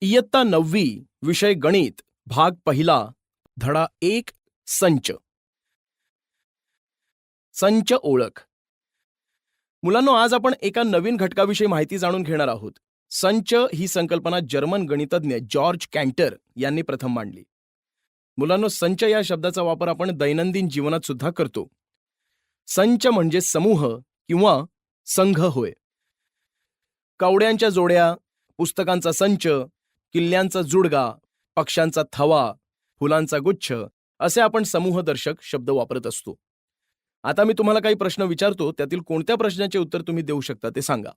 इयत्ता नववी विषय गणित भाग पहिला धडा एक संच. संच ओळख. मुलांनो आज आपण एका नवीन घटकाविषयी माहिती जाणून घेणार आहोत. संच ही संकल्पना जर्मन गणितज्ञ जॉर्ज कॅन्टर यांनी प्रथम मांडली. मुलांनो संच या शब्दाचा वापर आपण दैनंदिन जीवनात सुद्धा करतो. संच म्हणजे समूह किंवा संघ होय. कवड्यांच्या जोड्या पुस्तकांचा संच किल्ल्यांचा जुडगा पक्ष्यांचा थवा फुलांचा गुच्छ असे आपण समूहदर्शक शब्द वापरत असतो. आता मी तुम्हाला काही प्रश्न विचारतो त्यातील कोणत्या प्रश्नाचे उत्तर तुम्ही देऊ शकता ते सांगा.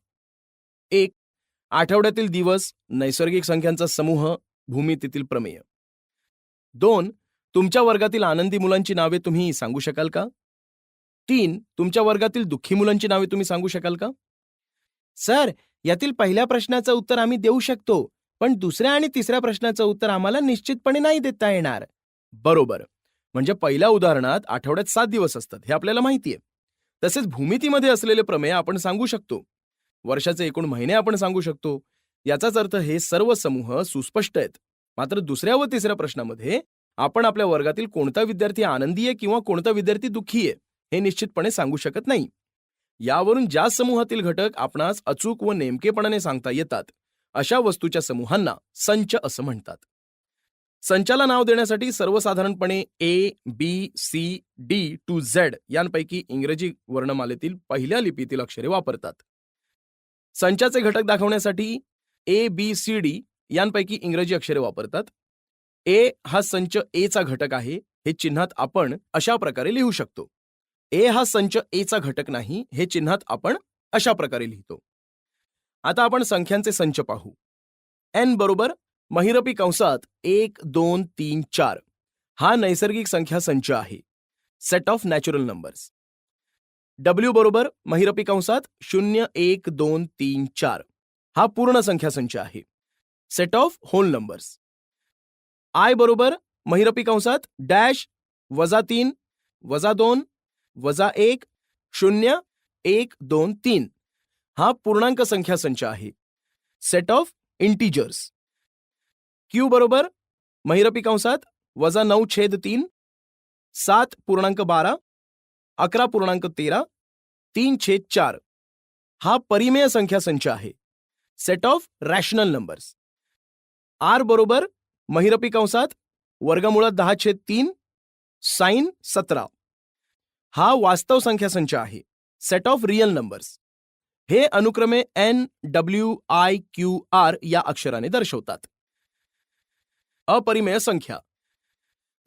एक आठवड्यातील दिवस नैसर्गिक संख्यांचा समूह भूमितीतील प्रमेय. दोन तुमच्या वर्गातील आनंदी मुलांची नावे तुम्ही सांगू शकाल का? तीन तुमच्या वर्गातील दुःखी मुलांची नावे तुम्ही सांगू शकाल का? सर यातील पहिल्या प्रश्नाचं उत्तर आम्ही देऊ शकतो. पण दुसऱ्या आणि तिसऱ्या प्रश्नाचं उत्तर आम्हाला निश्चितपणे नाही देता येणार. बरोबर. म्हणजे पहिल्या उदाहरणात आठवड्यात सात दिवस असतात हे आपल्याला माहितीये. तसेच भूमितीमध्ये असलेले प्रमेय आपण सांगू शकतो. वर्षाचे एकूण महिने आपण सांगू शकतो. याचाच अर्थ हे सर्व समूह सुस्पष्ट आहेत. मात्र दुसऱ्या व तिसऱ्या प्रश्नामध्ये आपण आपल्या वर्गातील कोणता विद्यार्थी आनंदी आहे किंवा कोणता विद्यार्थी दुःखी आहे हे निश्चितपणे सांगू शकत नाही. यावरून ज्या समूहातील घटक आपणास अचूक व नेमकेपणाने सांगता येतात अशा वस्तूच्या समूहांना संच असं म्हणतात. संचाला नाव देण्यासाठी सर्वसाधारणपणे A B C D to Z यांपैकी इंग्रजी वर्णमालेतील पहिल्या लिपीतील अक्षरे वापरतात. संचाचे घटक दाखवण्यासाठी ए बी सी डी यांपैकी इंग्रजी अक्षरे वापरतात. ए हा संच एचा घटक आहे हे चिन्हात आपण अशा प्रकारे लिहू शकतो. ए हा संच एचा घटक नाही हे चिन्हात आपण अशा प्रकारे लिहितो. आता आपण संख्यांचे संच पाहू. एन बरोबर महिरपी कंसात एक दोन तीन चार. हा नैसर्गिक संख्या संच आहे. Set of natural numbers W बरोबर महिरपी कंसात शून्य एक दोन तीन चार. हा पूर्ण संख्या संच आहे. Set of whole numbers I बरोबर महिरपी कंसात डॅश वजा तीन वजा दोन वजा एक शून्य एक दोन तीन. हा पूर्णांक संख्या संच आहे. सेट ऑफ इंटीजर्स क्यू बरोबर महिरपी कंसात वजा नऊ छेद तीन सात पूर्णांक बारा अकरा पूर्णांक तेरा तीन छेद चार. हा परिमेय संख्या संच आहे. Set of rational numbers R बरोबर महिरपी कंसात वर्गमुळात दहा छेद तीन साईन सतरा. हा वास्तव संख्या संच आहे. सेट ऑफ रिअल नंबर्स हे अनुक्रमे N W I Q R या अक्षराने दर्शवतात. अपरिमेय संख्या.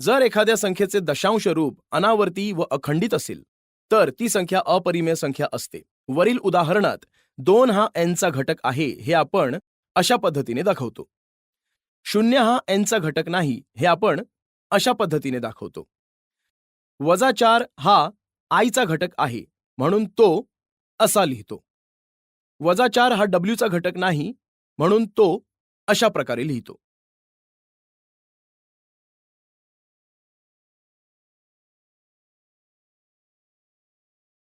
जर एखाद्या संख्येचे दशांश रूप अनावर्ती व अखंडित असेल तर ती संख्या अपरिमेय संख्या असते. वरील उदाहरणात दोन हा एनचा घटक आहे हे आपण अशा पद्धतीने दाखवतो. शून्य हा एनचा घटक नाही हे आपण अशा पद्धतीने दाखवतो. वजा चार हा आयचा घटक आहे म्हणून तो असा लिहितो. वजा चार हा डब्ल्यूचा घटक नाही म्हणून तो अशा प्रकारे लिहितो.